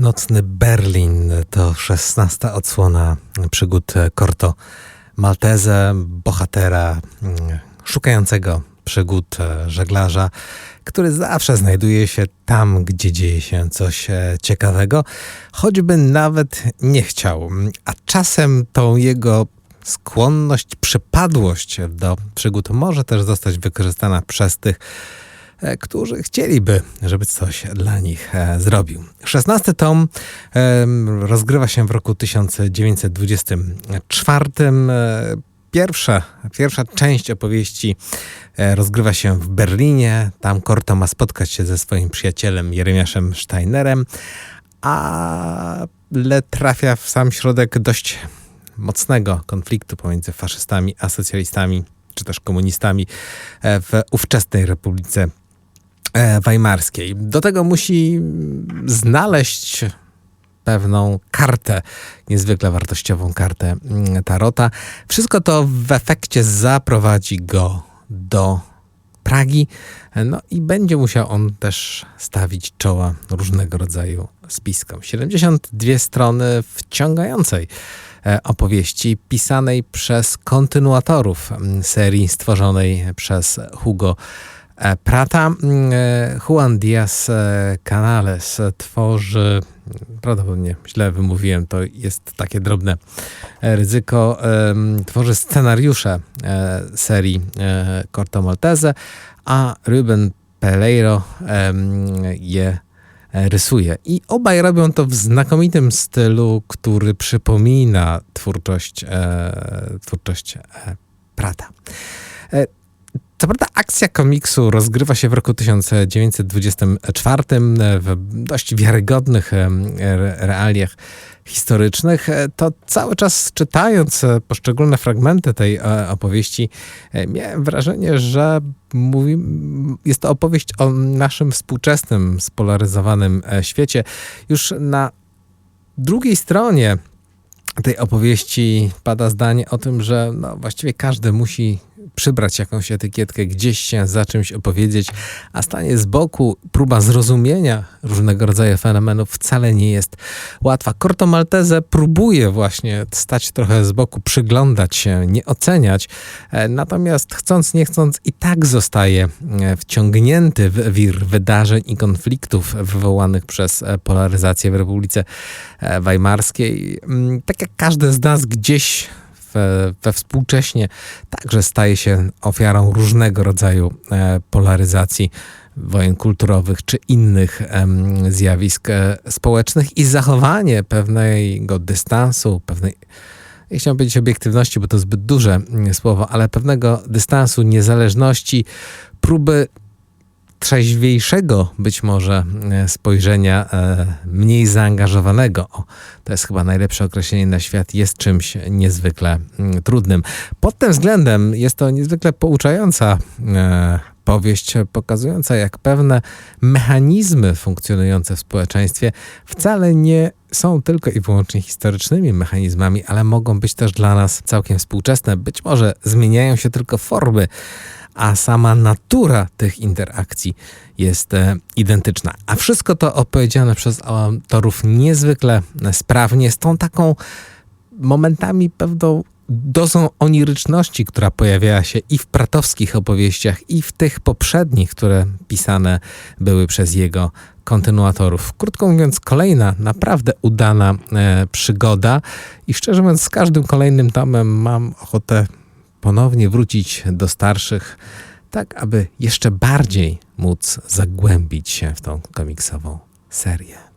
Nocny Berlin to szesnasta odsłona przygód Corto Maltese, bohatera mm, szukającego przygód żeglarza, który zawsze znajduje się tam, gdzie dzieje się coś e, ciekawego, choćby nawet nie chciał. A czasem tą jego skłonność, przypadłość do przygód może też zostać wykorzystana przez tych, którzy chcieliby, żeby coś dla nich e, zrobił. Szesnasty tom rozgrywa się w roku 1924. E, pierwsza, pierwsza część opowieści rozgrywa się w Berlinie. Tam Korto ma spotkać się ze swoim przyjacielem Jeremiaszem Steinerem, ale trafia w sam środek dość mocnego konfliktu pomiędzy faszystami a socjalistami, czy też komunistami w ówczesnej Republice E, weimarskiej. Do tego musi znaleźć pewną kartę, niezwykle wartościową kartę mm, Tarota. Wszystko to w efekcie zaprowadzi go do Pragi, no i będzie musiał on też stawić czoła różnego rodzaju spiskom. 72 strony wciągającej e, opowieści pisanej przez kontynuatorów mm, serii stworzonej przez Hugo E, Prata mm, e, Juan Diaz e, Canales tworzy, prawdopodobnie źle wymówiłem, to jest takie drobne ryzyko, tworzy scenariusze serii Corto Maltese, a Ruben Peleiro je rysuje. I obaj robią to w znakomitym stylu, który przypomina twórczość, twórczość Prata. Co prawda akcja komiksu rozgrywa się w roku 1924 w dość wiarygodnych realiach historycznych, e, to cały czas czytając e, poszczególne fragmenty tej e, opowieści, miałem wrażenie, że mówi, jest to opowieść o naszym współczesnym, spolaryzowanym świecie. Już na drugiej stronie tej opowieści pada zdanie o tym, że no, właściwie każdy musi przybrać jakąś etykietkę, gdzieś się za czymś opowiedzieć, a stanie z boku, próba zrozumienia różnego rodzaju fenomenów wcale nie jest łatwa. Corto Maltese próbuje właśnie stać trochę z boku, przyglądać się, nie oceniać, e, natomiast chcąc, nie chcąc i tak zostaje e, wciągnięty w wir wydarzeń i konfliktów wywołanych przez e, polaryzację w Republice Weimarskiej. Mm, tak jak każdy z nas gdzieś we, współcześnie także staje się ofiarą różnego rodzaju e, polaryzacji wojen kulturowych czy innych zjawisk e, społecznych i zachowanie pewnego dystansu, pewnej nie chciałbym powiedzieć obiektywności, bo to zbyt duże mm, słowo, ale pewnego dystansu, niezależności, próby trzeźwiejszego być może e, spojrzenia, e, mniej zaangażowanego. O, to jest chyba najlepsze określenie na świat, jest czymś niezwykle mm, trudnym. Pod tym względem jest to niezwykle pouczająca e, powieść pokazująca, jak pewne mechanizmy funkcjonujące w społeczeństwie wcale nie są tylko i wyłącznie historycznymi mechanizmami, ale mogą być też dla nas całkiem współczesne. Być może zmieniają się tylko formy a sama natura tych interakcji jest e, identyczna. A wszystko to opowiedziane przez autorów niezwykle sprawnie, z tą taką momentami pewną dozą oniryczności, która pojawiała się i w pratowskich opowieściach, i w tych poprzednich, które pisane były przez jego kontynuatorów. Krótko mówiąc, kolejna naprawdę udana e, przygoda i szczerze mówiąc, z każdym kolejnym tomem mam ochotę ponownie wrócić do starszych, tak aby jeszcze bardziej móc zagłębić się w tą komiksową serię.